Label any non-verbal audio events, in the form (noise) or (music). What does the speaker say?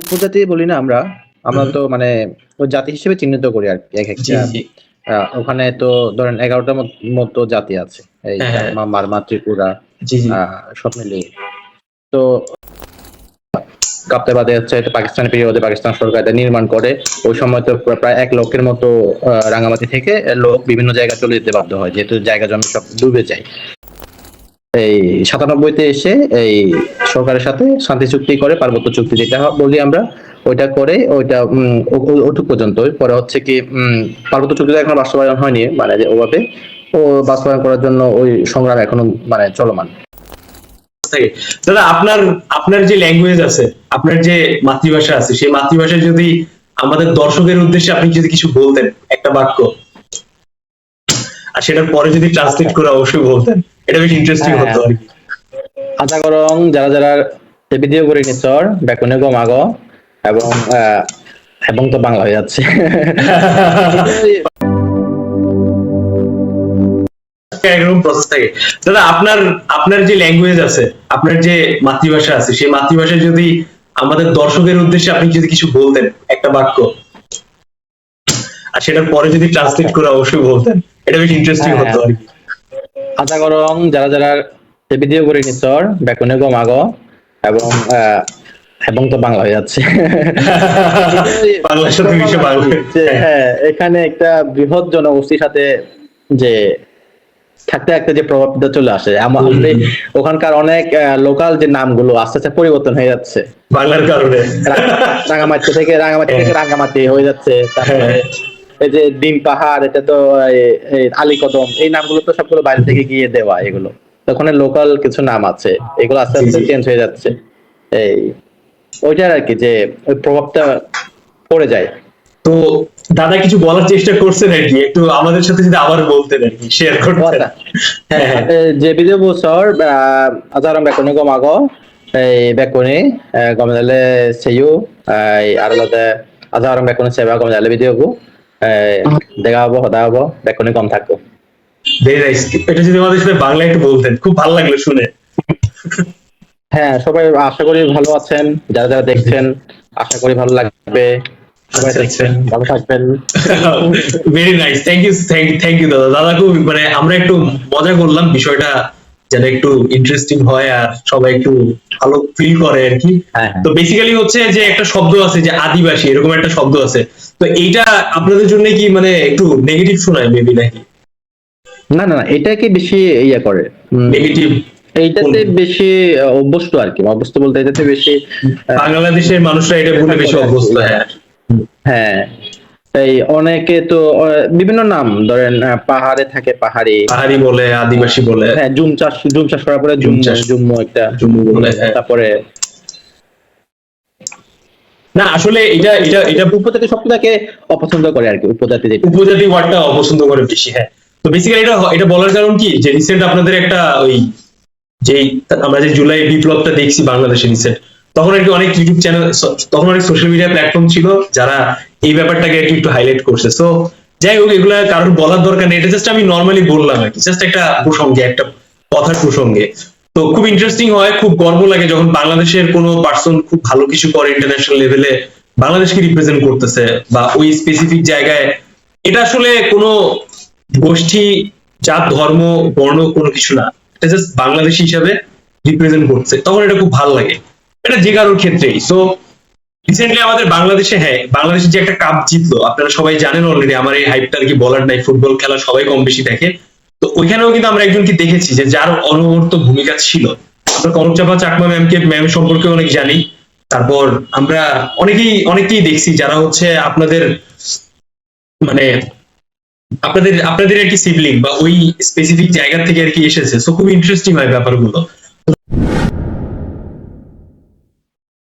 উপজাতি বলি না আমরা আমরা তো মানে জাতি হিসেবে চিহ্নিত করি আর এক একটা। ওখানে তো ধরেন এগারোটার মতো জাতি আছে এই হ্যাঁ, হ্যাঁ। মারমা ত্রিপুরা আহ, সব মিলিয়ে। তো কাপ্তাবাদে হচ্ছে এটা পাকিস্তানি পিরিয়ডে পাকিস্তান সরকার এটা নির্মাণ করে ওই সময় তো প্রায় এক লক্ষের মতো রাঙামাটি থেকে লোক বিভিন্ন জায়গায় চলে যেতে বাধ্য হয় যেহেতু জায়গা জমি সব ডুবে যায়। এই সাতানব্বইতে এসে এই সরকারের সাথে শান্তি চুক্তি করে, পার্বত্য চুক্তি যেটা বলি আমরা, ওইটা করে, ওইটা ওটুক পর্যন্ত। পরে হচ্ছে কি পার্বত্য চুক্তিটা এখন বাস্তবায়ন হয়নি মানে যে ওভাবে, ও বাস্তবায়ন করার জন্য ওই সংগ্রাম এখনও মানে চলমান। দাদা, আপনার আপনার যে ল্যাঙ্গুয়েজ আছে, আপনার যে মাতৃভাষা আছে, সেই মাতৃভাষায় যদি আমাদের দর্শকের উদ্দেশ্যে আপনি যদি কিছু বলতেন, একটা বাক্য। আর সেটার পরে যদি ট্রান্সলেট করে অবশ্যই বলতেন। এটা বেশ ইন্টারেস্টিং হ্যাঁ। হতো আর কি। আশা করং যারা যারা ভিডিও করে নিচ্ছর ব্যাকুনে গো মাগ এবং এবং তো বাংলা হয়ে যাচ্ছে। এরকম প্রসেস থাকে। দাদা আপনার আপনার যে ল্যাঙ্গুয়েজ আছে আপনার যে মাতৃভাষা আছে সেই মাতৃভাষায় যদি আমাদের দর্শকের উদ্দেশ্যে আপনি যদি কিছু বলতেন একটা বাক্য। আর সেটার পরে যদি ট্রান্সলেট করে অবশ্যই বলতেন। এটা বেশ ইন্টারেস্টিং হ্যাঁ। হতো। আর কি আশা করং যারা যারা ভিডিও করে নিচ্ছর ব্যাকুনে গো মাগ এবং এবং তো (laughs) বাংলা হয়ে যাচ্ছে। বাংলার সাথে মিশে বাংলা। যে, হ্যাঁ এখানে একটা বৃহৎ জনগোষ্ঠীর সাথে যে থাকতে থাকতে যে প্রভাবটা চলে আসে। আপনি ওখানকার অনেক লোকাল যে নামগুলো আস্তে আস্তে পরিবর্তন হয়ে যাচ্ছে। বাংলার কারণে। রাঙা- রাঙামাটি থেকে রাঙামাটি থেকে রাঙামাটি হয়ে যাচ্ছে। তারপরে এই যে ডিম পাহাড় এটা তো এই আলীকদম এই নামগুলো তো সবগুলো বাইরে থেকে গিয়ে দেওয়া এগুলো। ওখানে লোকাল কিছু নাম আছে এগুলো আস্তে আস্তে। চেঞ্জ হয়ে যাচ্ছে। এই ওইটার আর কি যে ওই প্রভাবটা পড়ে যায়। তো দাদা কিছু বলার চেষ্টা করছেন আর কি একটু আমাদের সাথে যদি আবার বলতেন আর কি শেয়ার করতেন। হ্যাঁ হ্যাঁ। যে video বছর আজারাম বেকনি গমাগ এই বেকনি গমদালে সেয়ু আর লতে আজারাম বেকনি সেবা গমদালে গু দেখা হব হদা হব বেকনি কম থাকব। এটা যদি আমাদের সাথে বাংলা একটু বলতেন খুব ভালো লাগল শুনে। হ্যাঁ সবাই আশা করি ভালো আছেন যারা যারা দেখছেন আশা করি ভালো লাগবে। সবাই আচ্ছা, দেখছেন ভালো থাকবেন। Very nice thank you thank you দাদা। দাদা খুব মানে আমরা একটু মজা করলাম বিষয়টা যেন একটু ইন্টারেস্টিং হয় আর সবাই একটু ভালো ফিল করে আর কি। হ্যাঁ হ্যাঁ। তো বেসিক্যালি হচ্ছে যে একটা শব্দ আছে যে আদিবাসী এরকম একটা শব্দ আছে। তো এইটা আপনাদের জন্য কি মানে একটু নেগেটিভ শোনায় মেবি নাকি? না না এটাকে বেশি ইয়া করে। নেগেটিভ এইটাতে বেশি অভ্যস্ত আর কি। অভ্যস্ত বলতে এটাতে বেশি বাংলাদেশের মানুষরা এটা বলে বেশি অভ্যস্ত হ্যাঁ। হ্যাঁ। এই অনেকে তো বিভিন্ন নাম ধরেন পাহাড়ে থাকে পাহাড়ি। পাহাড়ি বলে আদিবাসী বলে। হ্যাঁ জুম চাষ জুম চাষ করার পরে জুম জুম চাষ। জুম্মু একটা। জুম্মু বলে হ্যাঁ। তারপরে না আসলে এটা এটা এটা উপজাতি শব্দটাকে অপছন্দ করে আর কি উপজাতি উপজাতি ওয়ার্ডটা অপছন্দ করে বেশি হ্যাঁ। তো বেসিক্যালি এটা এটা বলার কারণ কি যে রিসেন্ট আপনাদের একটা ওই যে আমরা যে জুলাই বিপ্লবটা দেখছি বাংলাদেশে রিসেন্ট তখন আর কি অনেক ইউটিউব চ্যানেল তখন অনেক সোশ্যাল মিডিয়া প্ল্যাটফর্ম ছিল যারা এই ব্যাপারটাকে কি একটু হাইলাইট করছে। সো যাই হোক, এগুলা কারোর বলার দরকার নেই, এটা জাস্ট আমি নর্মালি বললাম আর কি জাস্ট একটা প্রসঙ্গে, একটা কথার প্রসঙ্গে। তো খুব ইন্টারেস্টিং হয়, খুব গর্ব লাগে যখন বাংলাদেশের কোনো পার্সন খুব ভালো কিছু করে ইন্টারন্যাশনাল লেভেলে বাংলাদেশকে রিপ্রেজেন্ট করতেছে বা ওই স্পেসিফিক জায়গায়। এটা আসলে কোনো গোষ্ঠী, জাত, ধর্ম, বর্ণ কোনো কিছু না। এটা জাস্ট বাংলাদেশ হিসাবে রিপ্রেজেন্ট করছে তখন এটা খুব ভালো লাগে। এটা যে কারোর ক্ষেত্রেই। সো রিসেন্টলি আমাদের বাংলাদেশে হ্যাঁ বাংলাদেশে যে একটা কাপ জিতলো, আপনারা সবাই জানেন অলরেডি আমার এই হাইপটা আর কি বলার নাই ফুটবল খেলা সবাই কম বেশি দেখে। তো ওইখানেও কিন্তু আমরা একজনকে দেখেছি যে যার অনবর্ত ভূমিকা ছিল। আমরা কনকচাপা চাকমা ম্যামকে ম্যাম সম্পর্কে অনেক জানি। তারপর আমরা অনেকেই অনেকেই দেখছি যারা হচ্ছে আপনাদের মানে আপনাদের আপনাদের কি সিবলিং বা ওই স্পেসিফিক জায়গা থেকে আর কি এসেছে। সো খুব ইন্টারেস্টিং হয় ব্যাপারগুলো।